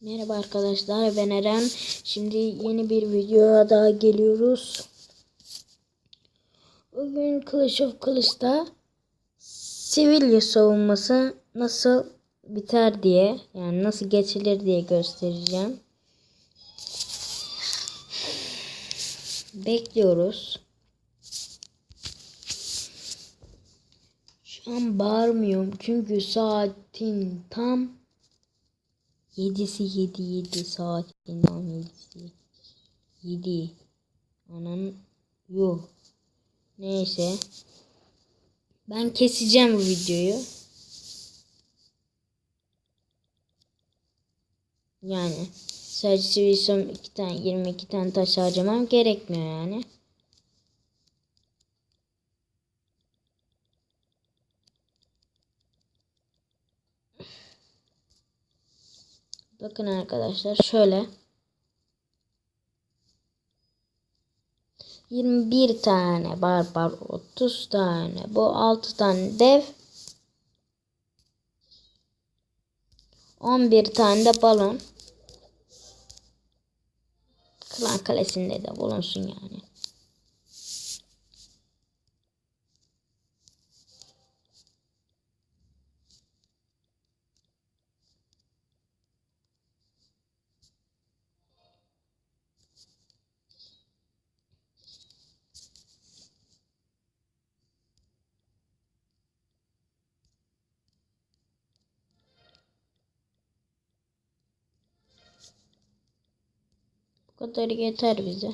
Merhaba arkadaşlar ben Eren. Şimdi yeni bir videoya daha geliyoruz. Bugün Clash of Clash'ta Sivilya savunması nasıl biter diye yani nasıl geçilir diye göstereceğim. Bekliyoruz. Şu an bağırmıyorum çünkü saatin tam Yedisi yedi yedi saatin tam yedisi. Yedi. Anan yok. Neyse. Ben keseceğim bu videoyu. Yani sadece Sivilsom 2 tane 22 tane taş harcamam gerekmiyor yani. Bakın arkadaşlar şöyle. 21 tane barbar 30 tane bu 6 tane dev 11 tane de balon Klan kalesinde de bulunsun yani. Bu kadar yeter bize.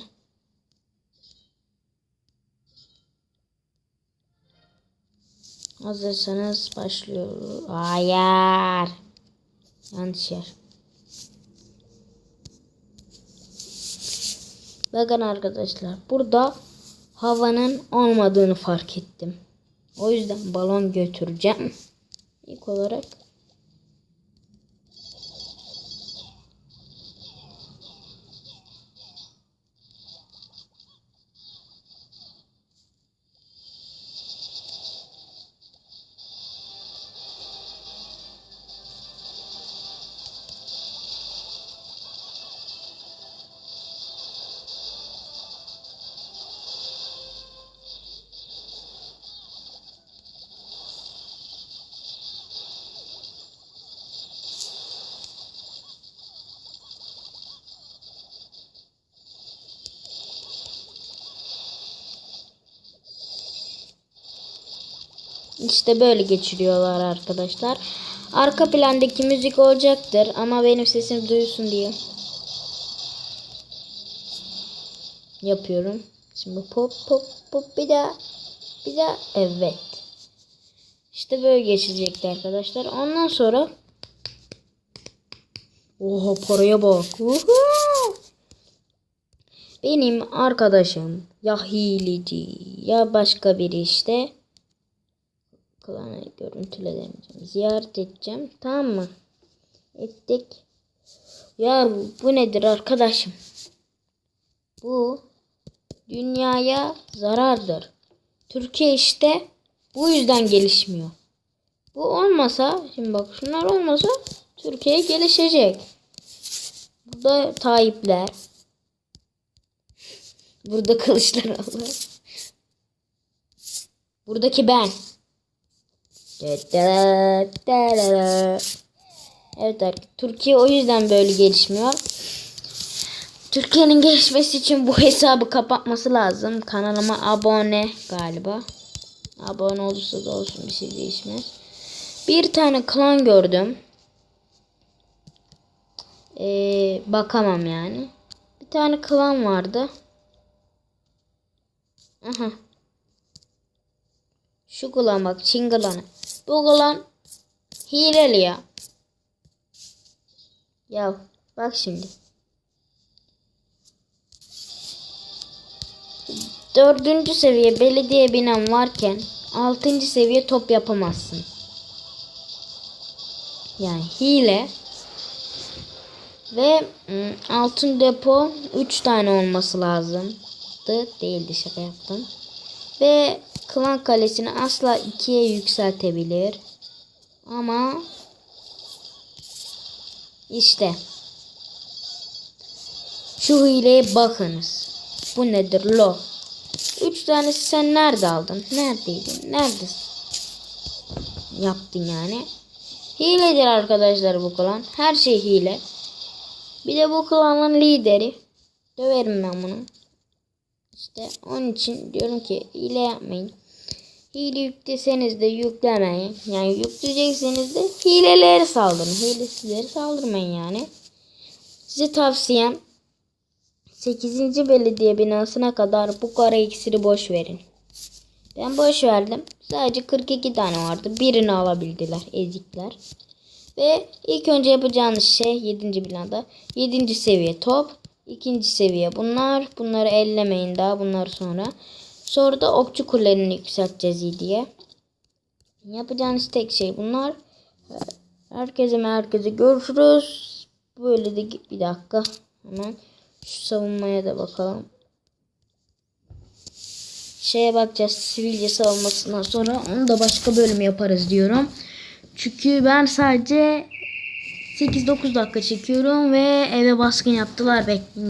Hazırsanız başlıyoruz. Hayır. Yanlış yer. Bakın arkadaşlar burada havanın olmadığını fark ettim. O yüzden balon götüreceğim. İlk olarak İşte böyle geçiriyorlar arkadaşlar. Arka plandaki müzik olacaktır ama benim sesim duyulsun diye yapıyorum. Şimdi pop pop pop bir daha bir daha evet. İşte böyle geçecekti arkadaşlar. Ondan sonra Oha paraya bak. Uhu. Benim arkadaşım ya hileci ya başka biri işte klanı görüntülerini ziyaret edeceğim. Tamam mı? Ettik. Ya bu nedir arkadaşım? Bu dünyaya zarardır. Türkiye işte bu yüzden gelişmiyor. Bu olmasa şimdi bak şunlar olmasa Türkiye gelişecek. Burada Tayyipler. Burada Kılıçdaroğlu. Buradaki ben. Evet Türkiye o yüzden böyle gelişmiyor. Türkiye'nin gelişmesi için bu hesabı kapatması lazım. Kanalıma abone galiba. Abone olursa da olsun bir şey değişmez. Bir tane klan gördüm. Ee, bakamam yani. Bir tane klan vardı. Aha. Şu klan bak Çin. Bu klan hileli ya. Ya bak şimdi. Dördüncü seviye belediye binem varken altıncı seviye top yapamazsın. Yani hile ve altın depo 3 tane olması lazım. Değildi şaka yaptım. Ve klan kalesini asla ikiye yükseltebilir. Ama işte Şu hileye bakınız. Bu nedir lo? Üç tanesi sen nerede aldın? Neredeydin? Neredesin? Yaptın yani. Hiledir arkadaşlar bu klan. Her şey hile. Bir de bu klanın lideri. Döverim ben bunu. İşte onun için diyorum ki hile yapmayın. Hile yükleseniz de yüklemeyin. Yani yükleyecekseniz de hilelere saldırın. Hilesizlere saldırmayın yani. Size tavsiyem 8. belediye binasına kadar bu kara iksiri boş verin. Ben boş verdim. Sadece 42 tane vardı. Birini alabildiler ezikler. Ve ilk önce yapacağınız şey 7. binada 7. seviye top. İkinci seviye bunlar. Bunları ellemeyin daha bunları sonra. Sonra da okçu kulelerini yükselteceğiz diye. Yapacağınız tek şey bunlar. Herkese merkeze görüşürüz. Böyle de bir dakika. Hemen şu savunmaya da bakalım. Şeye bakacağız sivilce savunmasından sonra onu da başka bölüm yaparız diyorum. Çünkü ben sadece 8-9 dakika çekiyorum ve eve baskın yaptılar bekleyin.